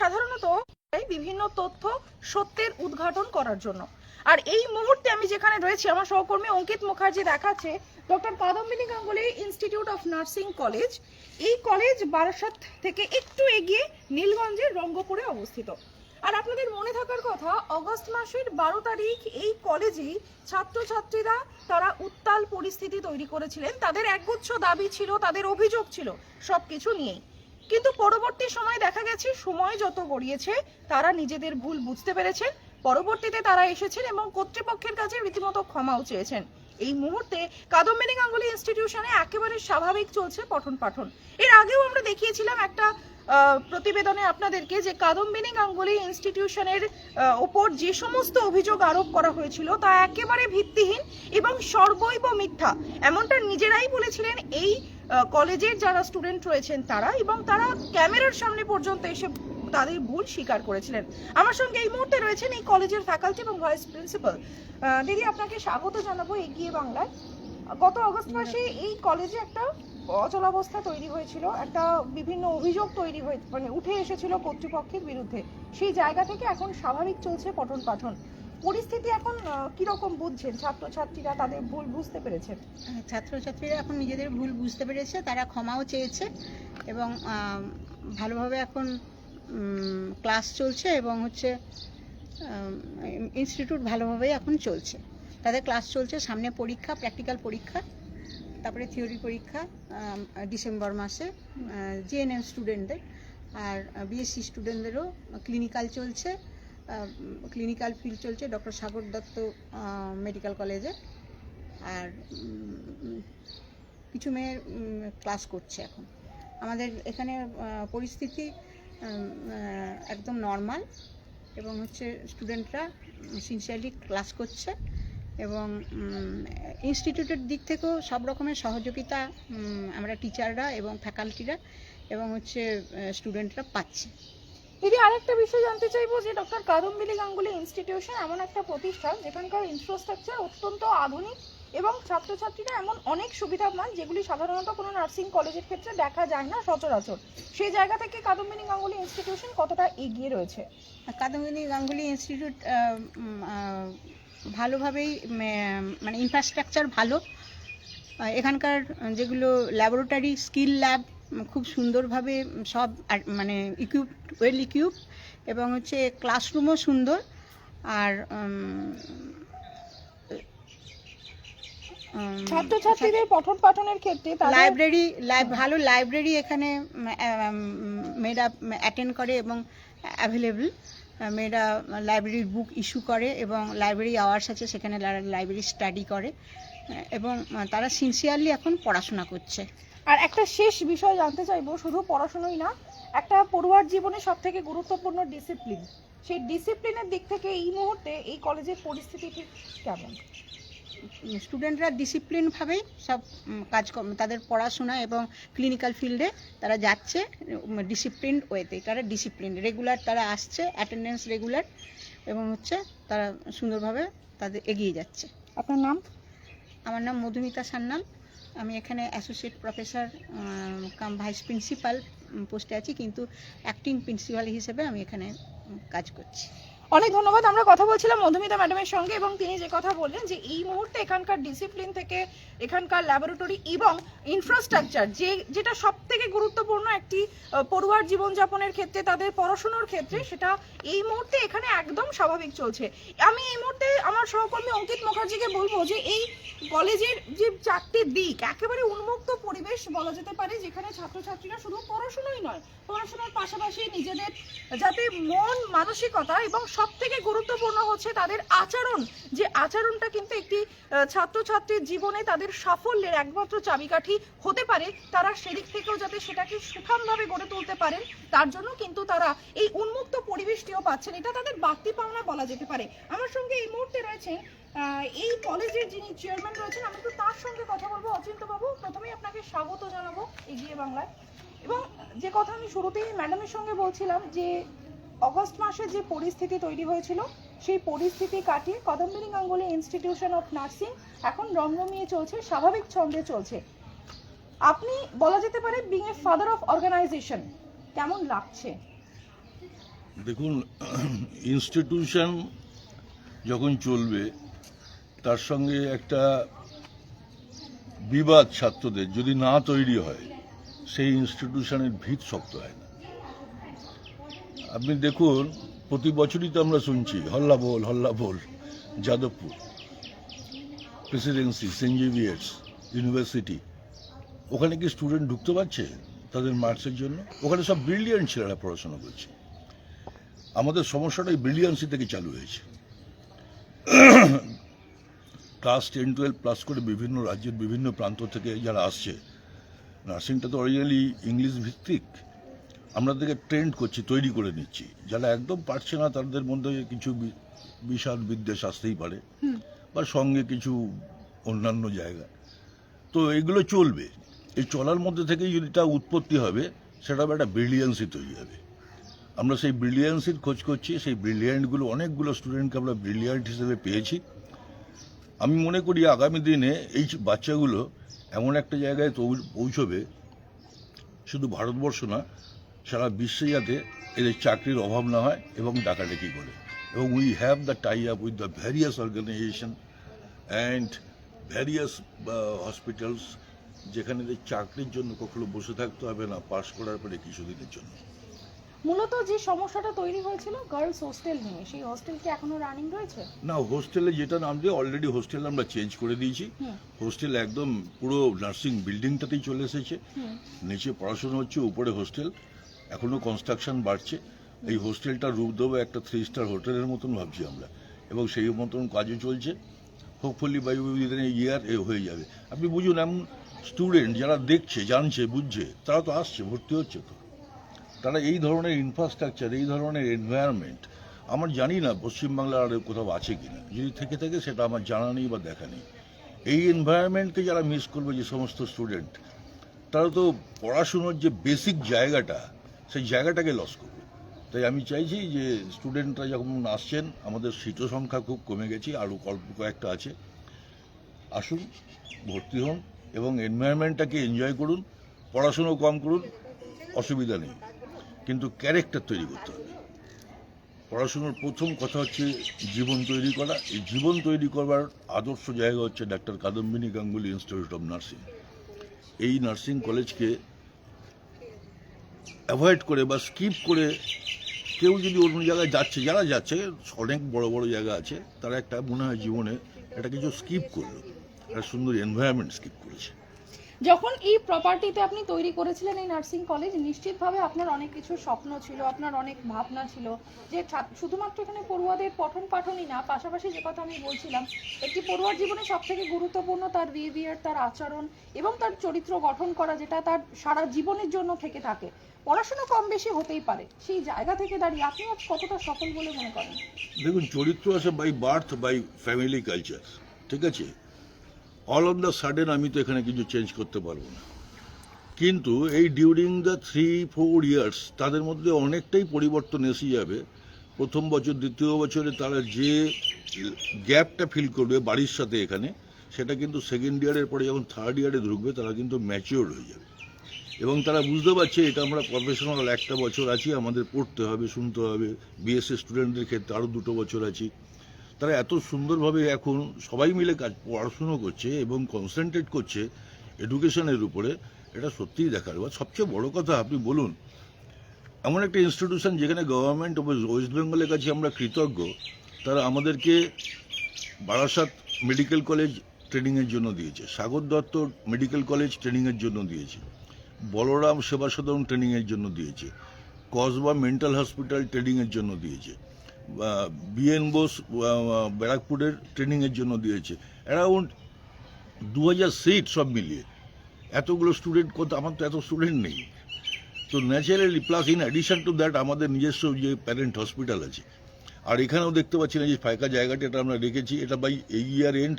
সাধারণত বিভিন্ন তথ্য সত্যের উদ্ঘাটন করার জন্য। আর এই মুহূর্তে আমি যেখানে রয়েছি, আমার সহকর্মী অঙ্কিত মুখার্জি দেখাচ্ছে doctor Kadambini Ganguly institute of nursing college এই কলেজ বারাসাত থেকে একটু এগিয়ে নীলগঞ্জের রঙ্গপুরে অবস্থিত। আর আপনাদের মনে থাকার কথা, অগস্ট মাসের বারো তারিখ এই কলেজেই ছাত্রছাত্রীরা তারা উত্তাল পরিস্থিতি তৈরি করেছিলেন। তাদের একগুচ্ছ দাবি ছিল, তাদের অভিযোগ ছিল, সবকিছু নিয়েই। কিন্তু পরবর্তী সময় দেখা গেছে, সময় যত গড়িয়েছে, তারা নিজেদের ভুল বুঝতে পেরেছেন। পরবর্তীতে তারা এসেছেন এবং কর্তৃপক্ষের কাছে রীতিমতো ক্ষমাও চেয়েছেন। এই মুহূর্তে কাদম্বিনী গাঙ্গুলি ইনস্টিটিউশনে একেবারে স্বাভাবিক চলছে পঠন পাঠন। এর আগেও আমরা দেখিয়েছিলাম একটা প্রতিবেদনে আপনাদেরকে যে কাদম্বিনী গাঙ্গুলি ইনস্টিটিউশনের ওপর যে সমস্ত অভিযোগ আরোপ করা হয়েছিল, তা একেবারে ভিত্তিহীন এবং সর্বৈব মিথ্যা। এমনটা নিজেরাই বলেছিলেন, এই কলেজের যারা স্টুডেন্ট রয়েছেন তারা এবং তারা ক্যামেরার সামনে পর্যন্ত এসে তাদের ভুল স্বীকার করেছিলেন। আমার সঙ্গে এই মুহূর্তে রয়েছেন এই কলেজের ফ্যাকাল্টি এবং ভাইস প্রিন্সিপাল দিদি আপনাকে স্বাগত জানাব এগিয়ে বাংলায়। গত অগস্ট মাসে এই কলেজে একটা অচলাবস্থা তৈরি হয়েছিল একটা বিভিন্ন অভিযোগ তৈরি হয়ে মানে উঠে এসেছিল কর্তৃপক্ষের বিরুদ্ধে। সেই জায়গা থেকে এখন স্বাভাবিক চলছে পঠন পাঠন। পরিস্থিতি এখন কীরকম বুঝছেন? ছাত্রছাত্রীরা তাদের ভুল বুঝতে পেরেছেন? ছাত্রছাত্রীরা এখন নিজেদের ভুল বুঝতে পেরেছে, তারা ক্ষমাও চেয়েছে এবং ভালোভাবে এখন ক্লাস চলছে এবং হচ্ছে ইনস্টিটিউট ভালোভাবেই এখন চলছে। তাদের ক্লাস চলছে, সামনে পরীক্ষা, প্র্যাকটিক্যাল পরীক্ষা, তারপরে থিওরি পরীক্ষা ডিসেম্বর মাসে জিএনএম স্টুডেন্টদের আর বিএসসি স্টুডেন্টদেরও ক্লিনিক্যাল চলছে। ক্লিনিক্যাল ফিল্ড চলছে ডক্টর সাগর দত্ত মেডিকেল কলেজে আর কিছু মেয়ের ক্লাস করছে এখন। আমাদের এখানে পরিস্থিতি একদম নর্মাল এবং হচ্ছে স্টুডেন্টরা সিনসিয়ারলি ক্লাস করছে এবং ইনস্টিটিউটের দিক থেকেও সব রকমের সহযোগিতা আমরা টিচাররা এবং ফ্যাকাল্টিরা এবং হচ্ছে স্টুডেন্টরা পাচ্ছে। দিদি, আরেকটা বিষয় জানতে চাইব যে ডক্টর কাদম্বিনী গাঙ্গুলি ইনস্টিটিউশন এমন একটা প্রতিষ্ঠান যেখানকার ইনফ্রাস্ট্রাকচার অত্যন্ত আধুনিক এবং ছাত্রছাত্রীরা এমন অনেক সুবিধা পান যেগুলি সাধারণত কোনো নার্সিং কলেজের ক্ষেত্রে দেখা যায় না সচরাচর। সেই জায়গা থেকে কাদম্বিনী গাঙ্গুলি ইনস্টিটিউশন কতটা এগিয়ে রয়েছে? কাদম্বিনী গাঙ্গুলি ইনস্টিটিউট ভালোভাবেই মানে ইনফ্রাস্ট্রাকচার ভালো। এখানকার যেগুলো ল্যাবরেটরি স্কিল ল্যাব খুব সুন্দরভাবে সব মানে ইকুইপ ওয়েল ইকুইপ এবং হচ্ছে ক্লাসরুমও সুন্দর। আর ছাত্রছাত্রীদের পঠন পাঠনের ক্ষেত্রে লাইব্রেরি ভালো লাইব্রেরি এখানে মেয়েরা অ্যাটেন্ড করে এবং অ্যাভেলেবল মেয়েরা লাইব্রেরির বুক ইস্যু করে এবং লাইব্রেরি আওয়ার্স আছে সেখানে লাইব্রেরি স্টাডি করে। এবং তারা সিনসিয়ারলি এখন পড়াশোনা করছে। আর একটা শেষ বিষয় জানতে চাইব শুধু পড়াশোনাই না একটা পড়ুয়ার জীবনে সব থেকে গুরুত্বপূর্ণ ডিসিপ্লিন সেই ডিসিপ্লিনের দিক থেকে এই মুহূর্তে এই কলেজের পরিস্থিতি ঠিক কেমন? স্টুডেন্টরা ডিসিপ্লিনভাবেই সব কাজ তাদের পড়াশোনা এবং ক্লিনিক্যাল ফিল্ডে তারা যাচ্ছে ডিসিপ্লিন ওয়েতে তারা ডিসিপ্লিন রেগুলার তারা আসছে অ্যাটেন্ডেন্স রেগুলার এবং হচ্ছে তারা সুন্দরভাবে তাদের এগিয়ে যাচ্ছে। আপনার নাম? আমার নাম মধুমিতা সান্যাল। আমি এখানে associate professor cum vice principal পোস্টে আছি, কিন্তু অ্যাক্টিং প্রিন্সিপাল হিসেবে আমি এখানে কাজ করছি। অনেক ধন্যবাদ। আমরা কথা বলছিলাম মধুমিতা ম্যাডামের সঙ্গে এবং তিনি যে কথা বললেন যে এই মুহূর্তে এখানকার ডিসিপ্লিন থেকে এখানকার ল্যাবরেটরি এবং ইনফ্রাস্ট্রাকচার যে, যেটা সব থেকে গুরুত্বপূর্ণ একটি পড়ুয়ার জীবনযাপনের ক্ষেত্রে, তাদের পড়াশুনোর ক্ষেত্রে, সেটা এই মুহূর্তে এখানে একদম স্বাভাবিক চলছে। আমি এই মুহূর্তে আমার সহকর্মী অঙ্কিত মুখার্জিকে বলব যে এই কলেজের যে চারটে দিক, একেবারে উন্মুক্ত পরিবেশ বলা যেতে পারে, যেখানে ছাত্রছাত্রীরা শুধু পড়াশুনোই নয়, পড়াশোনার পাশাপাশি নিজেদের যাতে মন, মানসিকতা এবং সব থেকে গুরুত্বপূর্ণ হচ্ছে তাদের আচরণ। যে আচরণটা কিন্তু একটি ছাত্রছাত্রীর জীবনে তাদের সাফল্যের একমাত্র চাবিকাঠি হতে পারে। তারা সেদিক থেকেও যাতে সেটাকে সুঠামভাবে গড়ে তুলতে পারেন, তার জন্য কিন্তু তারা এই উন্মুক্ত পরিবেশটিও পাচ্ছেন। এটা তাদের বাড়তি পাওনা বলা যেতে পারে। আমার সঙ্গে এই মুহূর্তে রয়েছেন এই কলেজের যিনি চেয়ারম্যান রয়েছেন, আমি তো তার সঙ্গে কথা বলব। অচিন্ত বাবু প্রথমেই আপনাকে স্বাগত জানাব এগিয়ে বাংলায়। এবং যে কথা আমি শুরুতেই ম্যাডামের সঙ্গে বলছিলাম যে অগস্ট মাসে যে পরিস্থিতি তৈরি হয়েছিল, সেই পরিস্থিতি কাটিয়ে Kadambini Ganguly institution of nursing এখন রমরমিয়ে চলছে, স্বাভাবিক ছন্দে চলছে। আপনি বলা যেতে পারে being a father of organisation কেমন লাগছে? দেখুন ইনস্টিটিউশন যখন চলবে, তার সঙ্গে একটা বিবাদ ছাত্রদের যদি না তৈরি হয়, সেই ইনস্টিটিউশনের ভিত শক্ত হয় আপনি দেখুন, প্রতি বছরই তো আমরা শুনছি, হল্লা বল হল্লা বল, Jadavpur Presidency saint Xavier's university ওখানে কি স্টুডেন্ট ঢুকতে পারছে তাদের মার্কসের জন্য? ওখানে সব ব্রিলিয়ান্ট ছেলেরা পড়াশোনা করছে। আমাদের সমস্যাটা এই ব্রিলিয়ান্সি থেকে চালু হয়েছে। ক্লাস টেন টুয়েলভ প্লাস করে বিভিন্ন রাজ্যের বিভিন্ন প্রান্ত থেকে যারা আসছে নার্সিংটা তো অরিজিনালি ইংলিশ ভিত্তিক আমরা তাদেরকে ট্রেন্ড করছি তৈরি করে নিচ্ছি। যারা একদম পারছে না তাদের মধ্যে কিছু বিশাল বিদ্বেষ আসতেই পারে। বা সঙ্গে কিছু অন্যান্য জায়গা। তো এগুলো চলবে। এই চলার মধ্যে থেকেই যদি তা উৎপত্তি হবে সেটা একটা ব্রিলিয়ান্সি তৈরি হবে। আমরা সেই ব্রিলিয়ান্সির খোঁজ করছি সেই ব্রিলিয়ান্টগুলো অনেকগুলো স্টুডেন্টকে আমরা ব্রিলিয়ান্ট হিসেবে পেয়েছি। আমি মনে করি আগামী দিনে এই বাচ্চাগুলো এমন একটা জায়গায় পৌঁছবে শুধু ভারতবর্ষ না সারা বিশ্বে যাতে এদের চাকরির অভাব না হয় এবং ডাকাডাকি করে। এবং we have the tie up with the various organisation and various hospitals যেখানে এদের চাকরির জন্য কখনো বসে থাকতে হবে না পাশ করার পরে কিছুদিনের জন্য। মূলত যে সমস্যাটা তৈরি হয়েছিল গার্লস হোস্টেল নিয়ে সেই হোস্টেল কি এখনও রানিং রয়েছে? না হোস্টেলে যেটা নাম দিয়ে অলরেডি হোস্টেল আমরা চেঞ্জ করে দিয়েছি। হোস্টেল একদম পুরো নার্সিং বিল্ডিংটাতেই চলে এসেছে। নিচে পড়াশোনা হচ্ছে উপরে হোস্টেল এখনও কনস্ট্রাকশন বাড়ছে। এই হোস্টেলটা রূপ দেবো একটা থ্রি স্টার হোটেলের মতন ভাবছি আমরা। এবং সেই মতন কাজও চলছে। হোপফুলি বাই উইদিন ইয়ার এ হয়ে যাবে। আপনি বুঝুন, এমন স্টুডেন্ট যারা দেখছে, জানছে, বুঝছে, তারা তো আসছে, ভর্তি হচ্ছে তো। তারা এই ধরনের ইনফ্রাস্ট্রাকচার এই ধরনের এনভায়রনমেন্ট আমার জানি না পশ্চিমবাংলার আর কোথাও আছে কি না যদি থেকে থাকে, সেটা আমার জানা নেই বা দেখা নেই। এই এনভায়রনমেন্টকে যারা মিস করবে, যে সমস্ত স্টুডেন্ট তারা তো পড়াশুনোর যে বেসিক জায়গাটা সেই জায়গাটাকে লস করবে। তাই আমি চাইছি যে স্টুডেন্টরা যখন আসছেন, আমাদের সিটও সংখ্যা খুব কমে গেছে, আরও অল্প কয়েকটা আছে। আসুন, ভর্তি হন এবং এনভায়রনমেন্টটাকে এনজয় করুন পড়াশুনো কম করুন, অসুবিধা নেই। কিন্তু ক্যারেক্টার তৈরি করতে হবে। পড়াশুনোর প্রথম কথা হচ্ছে জীবন তৈরি করা। এই জীবন তৈরি করবার আদর্শ জায়গা হচ্ছে doctor Kadambini Ganguly institute of nursing এই নার্সিং কলেজকে অ্যাভয়েড করে বা স্কিপ করে কেউ যদি অন্য জায়গায় যাচ্ছে, যারা যাচ্ছে, অনেক বড় বড় জায়গা আছে, তারা একটা মনে হয় জীবনে একটা কিছু স্কিপ করল, একটা সুন্দর এনভায়রনমেন্ট স্কিপ করেছে। যখন এই প্রপার্টিতে আপনি তৈরি করেছিলেন এই নার্সিং কলেজ নিশ্চিতভাবে আপনার অনেক কিছু স্বপ্ন ছিল, আপনার অনেক ভাবনা ছিল যে শুধুমাত্র এখানে পড়ুয়াদের পঠন পাঠনই না, পাশাপাশি যে কথা আমি বলছিলাম, একটি পড়ুয়ার জীবনে সব থেকে গুরুত্বপূর্ণ তার বিহেভিয়ার তার আচরণ এবং তার চরিত্র গঠন করা, যেটা তার সারা জীবনের জন্য থেকে থাকে। পড়াশোনা কম বেশি হতেই পারে। সেই জায়গা থেকে দাঁড়িয়ে আপনি কতটা সফল বলে মনে করেন? দেখুন, চরিত্র আছে by birth by family culture ঠিক আছে? অল অফ দ্য সাডেন আমি তো এখানে কিছু চেঞ্জ করতে পারব না। কিন্তু এই during the three four years তাদের মধ্যে অনেকটাই পরিবর্তন এসে যাবে। প্রথম বছর, দ্বিতীয় বছরে তারা যে গ্যাপটা ফিল করবে বাড়ির সাথে এখানে, সেটা কিন্তু সেকেন্ড ইয়ারের পরে যখন থার্ড ইয়ারে ঢুকবে, তারা কিন্তু ম্যাচিওর হয়ে যাবে। এবং তারা বুঝতে পারছে এটা আমরা প্রফেশনাল একটা বছর আছি, আমাদের পড়তে হবে, শুনতে হবে। বিএসসি স্টুডেন্টদের ক্ষেত্রে আরও দুটো বছর আছি। তারা এত সুন্দরভাবে এখন সবাই মিলে কাজ, পড়াশুনো করছে এবং কনসেন্ট্রেট করছে এডুকেশনের উপরে, এটা সত্যিই দেখার। বা সবচেয়ে বড় কথা আপনি বলুন, এমন একটা ইনস্টিটিউশন যেখানে গভর্নমেন্ট অফ ওয়েস্ট বেঙ্গলের কাছে আমরা কৃতজ্ঞ, তারা আমাদেরকে বারাসাত মেডিকেল কলেজ ট্রেনিংয়ের জন্য দিয়েছে, সাগর দত্ত মেডিকেল কলেজ ট্রেনিংয়ের জন্য দিয়েছে। বলরাম সেবা সদন ট্রেনিংয়ের জন্য দিয়েছে। কসবা মেন্টাল হসপিটাল ট্রেনিংয়ের জন্য দিয়েছে। বিএন বোস ব্যারাকপুরের ট্রেনিংয়ের জন্য দিয়েছে। অ্যারাউন্ড দু হাজার সিট সব মিলিয়ে। এতগুলো স্টুডেন্ট কত আমার তো এত স্টুডেন্ট নেই। তো naturally, plus in addition to that, আমাদের নিজস্ব যে প্যারেন্ট হসপিটাল আছে। আর এখানেও দেখতে পাচ্ছি না যে ফাঁকা জায়গাটা এটা আমরা রেখেছি। এটা বাই এই ইয়ার এন্ড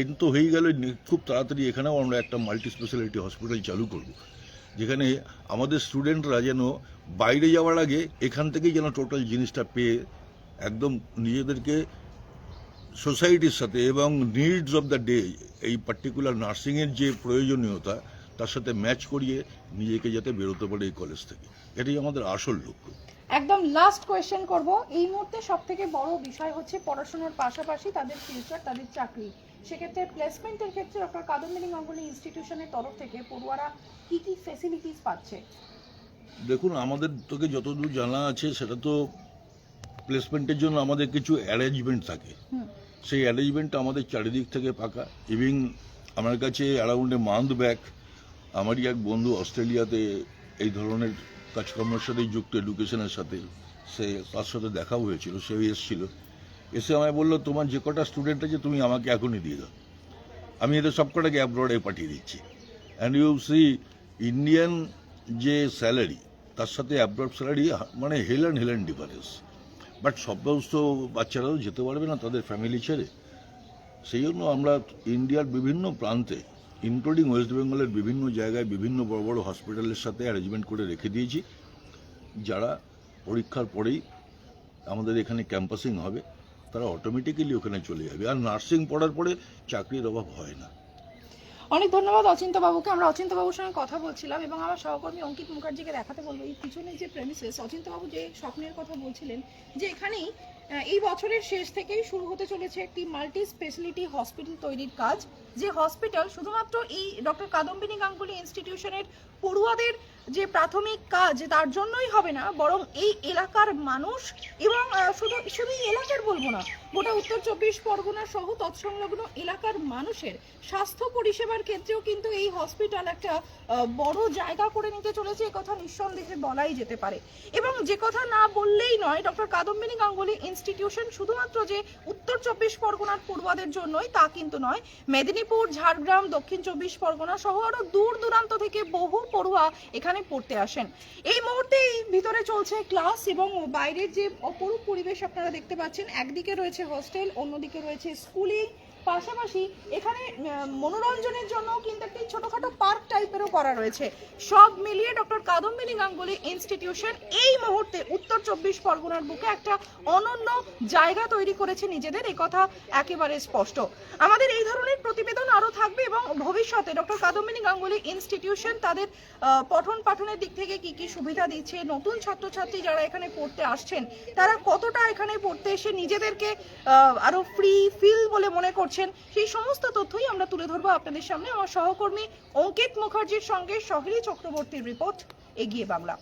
এন্ড তো হয়ে গেল। খুব তাড়াতাড়ি এখানেও আমরা একটা মাল্টি স্পেশালিটি হসপিটাল চালু করব। যেখানে আমাদের স্টুডেন্টরা যেন বাইরে যাওয়ার আগে এখান থেকেই যেন টোটাল জিনিসটা পেয়ে একদম নিজেদেরকে সোসাইটির সাথে এবং নিডস অফ দ্য ডে এই পার্টিকুলার নার্সিংয়ের যে প্রয়োজনীয়তা, তার সাথে ম্যাচ করিয়ে নিজেকে যাতে বেরোতে পারে এই কলেজ থেকে। এটাই আমাদের আসল লক্ষ্য। একদম লাস্ট কোয়েশ্চেন করব। এই মুহূর্তে সব থেকে বড় বিষয় হচ্ছে পড়াশোনার পাশাপাশি তাদের ফিউচার তাদের চাকরি। সেক্ষেত্রে প্লেসমেন্টের ক্ষেত্রে ডক্টর কাদম্বিনী গাঙ্গুলি ইনস্টিটিউশনের তরফ থেকে পড়ুয়ারা কি কি ফেসিলিটিস পাচ্ছে? দেখুন আমাদের তোকে যতদূর জানা আছে সেটা তো প্লেসমেন্টের জন্য আমাদের কিছু অ্যারেঞ্জমেন্ট থাকে। সেই অ্যারেঞ্জমেন্ট আমাদের চারিদিক থেকে পাকা। ইভিন আমার কাছে অ্যারাউন্ড এ মান্থ ব্যাক আমারই এক বন্ধু অস্ট্রেলিয়াতে এই ধরনের কাজকর্মের সাথে যুক্ত এডুকেশনের সাথে। সে তার সাথে দেখাও হয়েছিল সে এসেছিল। এসে আমায় বলল, তোমার যে কটা স্টুডেন্ট আছে, তুমি আমাকে এখনই দিয়ে দাও। আমি এদের সব কটাকে অ্যাব্রডে পাঠিয়ে দিচ্ছি। অ্যান্ড ইউ সি ইন্ডিয়ান যে স্যালারি তার সাথে অ্যাব্রড স্যালারি মানে hell and hell and difference but সমস্ত বাচ্চারাও যেতে পারবে না, তাদের ফ্যামিলি ছেড়ে। সেই জন্য আমরা ইন্ডিয়ার বিভিন্ন প্রান্তে ইনক্লুডিং ওয়েস্ট বেঙ্গলের বিভিন্ন জায়গায় বিভিন্ন বড় বড় হসপিটালের সাথে অ্যারেঞ্জমেন্ট করে রেখে দিয়েছি। যারা পরীক্ষার পরেই আমাদের এখানে ক্যাম্পাসিং হবে তারা অটোমেটিক্যালি ওখানে চলে যাবে। আর নার্সিং পড়ার পরে চাকরির অভাব হয় না। অনেক ধন্যবাদ অচিন্ত বাবুকে আমরা অচিন্ত বাবুর সঙ্গে কথা বলছিলাম এবং আমার সহকর্মী অঙ্কিত মুখার্জিকে দেখাতে বলব। এই পিছনে যে প্রেমিসেস অচিন্ত বাবু যে স্বপ্নের কথা বলছিলেন, যে এখানেই এই বছরের শেষ থেকেই শুরু হতে চলেছে একটি মাল্টি স্পেশালিটি হসপিটাল তৈরির কাজ। যে হসপিটাল, শুধুমাত্র এই ডক্টর কাদম্বিনী গাঙ্গুলি ইনস্টিটিউশনের পড়ুয়াদের যে প্রাথমিক কাজ তার জন্যই হবে না, বরং এই এলাকার মানুষ এবং শুধু শুধু এলাকার বলব না, গোটা উত্তর চব্বিশ পরগনা সহ তৎসংলগ্ন এলাকার মানুষের স্বাস্থ্য পরিষেবার ক্ষেত্রেও কিন্তু এই হসপিটাল একটা বড় জায়গা করে নিতে চলেছে, এ কথা নিঃসন্দেহে বলাই যেতে পারে। এবং যে কথা না বললেই নয়, ডক্টর কাদম্বিনী গাঙ্গুলি ইনস্টিটিউশন শুধুমাত্র যে উত্তর চব্বিশ পরগনার পড়ুয়াদের জন্যই তা কিন্তু নয় মেদিনীপুর, ঝাড়গ্রাম, দক্ষিণ চব্বিশ পরগনা সহ আরও দূর দূরান্ত থেকে বহু পড়ুয়া এখানে পড়তে আসেন। এই মুহূর্তেই ভিতরে চলছে ক্লাস এবং বাইরের যে অপরূপ পরিবেশ আপনারা দেখতে পাচ্ছেন, একদিকে রয়েছে হোস্টেল, অন্যদিকে রয়েছে স্কুলিং পাশাপাশি এখানে মনোরঞ্জনের জন্য কিন্তু একটি ছোটখাটো পার্ক টাইপেরও করা রয়েছে। সব মিলিয়ে ডক্টর কাদম্বিনী গাঙ্গুলি ইনস্টিটিউশন এই মুহূর্তে উত্তর চব্বিশ পরগনার বুকে একটা অনন্য জায়গা তৈরি করেছে। নিজেদের কথা একেবারে স্পষ্ট। আমাদের এই ধরনের থাকবে এবং ভবিষ্যতে ডক্টর কাদম্বিনী গাঙ্গুলি ইনস্টিটিউশন তাদের পঠন পাঠনের দিক থেকে কি কি সুবিধা দিচ্ছে নতুন ছাত্রছাত্রী যারা এখানে পড়তে আসছেন তারা কতটা এখানে পড়তে এসে নিজেদেরকে আহ, আরও ফ্রি ফিল বলে মনে করছেন সেই সমস্ত তথ্যই আমরা তুলে ধরবো আপনাদের সামনে। আমার সহকর্মী অঙ্কিত মুখার্জির সঙ্গে শহরী চক্রবর্তীর রিপোর্ট এগিয়ে বাংলা।